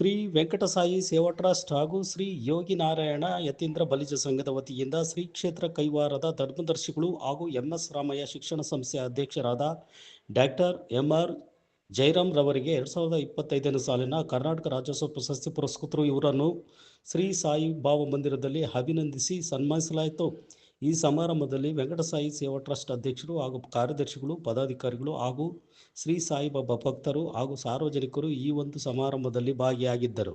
ಶ್ರೀ ವೆಂಕಟಸಾಯಿ ಸೇವಾ ಟ್ರಸ್ಟ್ ಹಾಗೂ ಶ್ರೀ ಯೋಗಿ ನಾರಾಯಣ ಯತೀಂದ್ರ ಬಲಿಜ ಸಂಘದ ವತಿಯಿಂದ ಶ್ರೀ ಕ್ಷೇತ್ರ ಕೈವಾರದ ಧರ್ಮದರ್ಶಿಗಳು ಹಾಗೂ ಎಂಎಸ್ ರಾಮಯ್ಯ ಶಿಕ್ಷಣ ಸಂಸ್ಥೆಯ ಅಧ್ಯಕ್ಷರಾದ ಡಾಕ್ಟರ್ ಎಂಆರ್ ಜಯರಾಮ್ ರವರಿಗೆ ಎರಡ್ ಸಾವಿರದ ಇಪ್ಪತ್ತೈದನೇ ಸಾಲಿನ ಕರ್ನಾಟಕ ರಾಜ್ಯೋತ್ಸವ ಪ್ರಶಸ್ತಿ ಪುರಸ್ಕೃತರು ಇವರನ್ನು ಶ್ರೀ ಸಾಯಿ ಬಾಬಾ ಮಂದಿರದಲ್ಲಿ ಅಭಿನಂದಿಸಿ ಸನ್ಮಾನಿಸಲಾಯಿತು. ಈ ಸಮಾರಂಭದಲ್ಲಿ ವೆಂಕಟಸಾಯಿ ಸೇವಾ ಟ್ರಸ್ಟ್ ಅಧ್ಯಕ್ಷರು ಹಾಗೂ ಕಾರ್ಯದರ್ಶಿಗಳು, ಪದಾಧಿಕಾರಿಗಳು ಹಾಗೂ ಶ್ರೀ ಸಾಯಿಬಾಬಾ ಭಕ್ತರು ಹಾಗೂ ಸಾರ್ವಜನಿಕರು ಈ ಒಂದು ಸಮಾರಂಭದಲ್ಲಿ ಭಾಗಿಯಾಗಿದ್ದರು.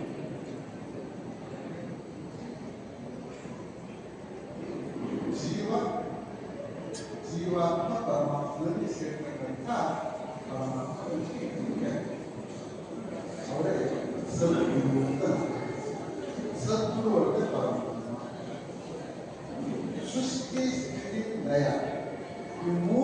ಪರಮಾತ್ಮನಲ್ಲಿ ಸೇರ್ತಕ್ಕಂಥ ಪರಮಾತ್ಮ ಋಷಿ ಮುನಿಗೆ ಅವರೇ ಸದ್ಗುರು ಅಂತ ಸದ್ಗುರು ಅಂದ್ರೆ ಪರಮಾತ್ಮ ಸೃಷ್ಟಿ ಸ್ಥಿತಿ ಲಯ ಈ ಮೂರನ್ನು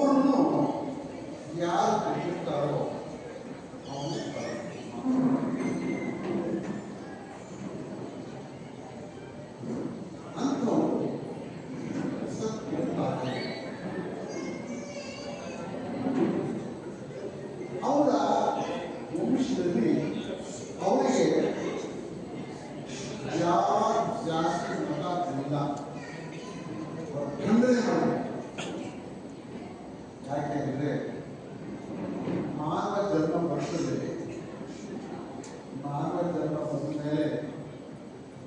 ಯಾವ ಜಾಸ್ತಿ ಮತ ಇಲ್ಲ ಖಂಡನೆ ಮಾಡಿ ಯಾಕೆಂದ್ರೆ ಮಾನವ ಜನ್ಮ ಬರ್ತದೆ ಮಾನವ ಜನ್ಮ ಬಂದ ಮೇಲೆ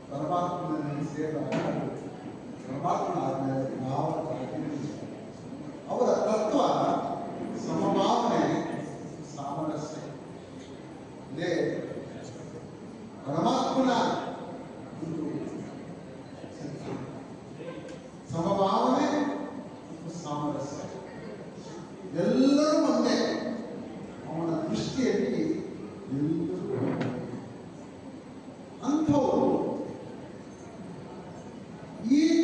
ಪರಮಾತ್ಮನಲ್ಲಿ ಸೇರಿದಾಗ ಪರಮಾತ್ಮ ಆದ್ಮೇಲೆ ಯಾವ ಜಾತಿಯೂ ಇಲ್ಲ. ಅವರ ತತ್ವ ಸಮಭಾವನೆ ಸಾಮರಸ್ಯ ಇದೇ ಪರಮಾತ್ಮನ ಸಮಭಾವನೆ ಮತ್ತು ಸಾಮರಸ್ಯ. ಎಲ್ಲರೂ ಮುಂದೆ ಅವನ ದೃಷ್ಟಿಯಲ್ಲಿ ಎಲ್ಲರೂ ಅಂಥವರು ಈ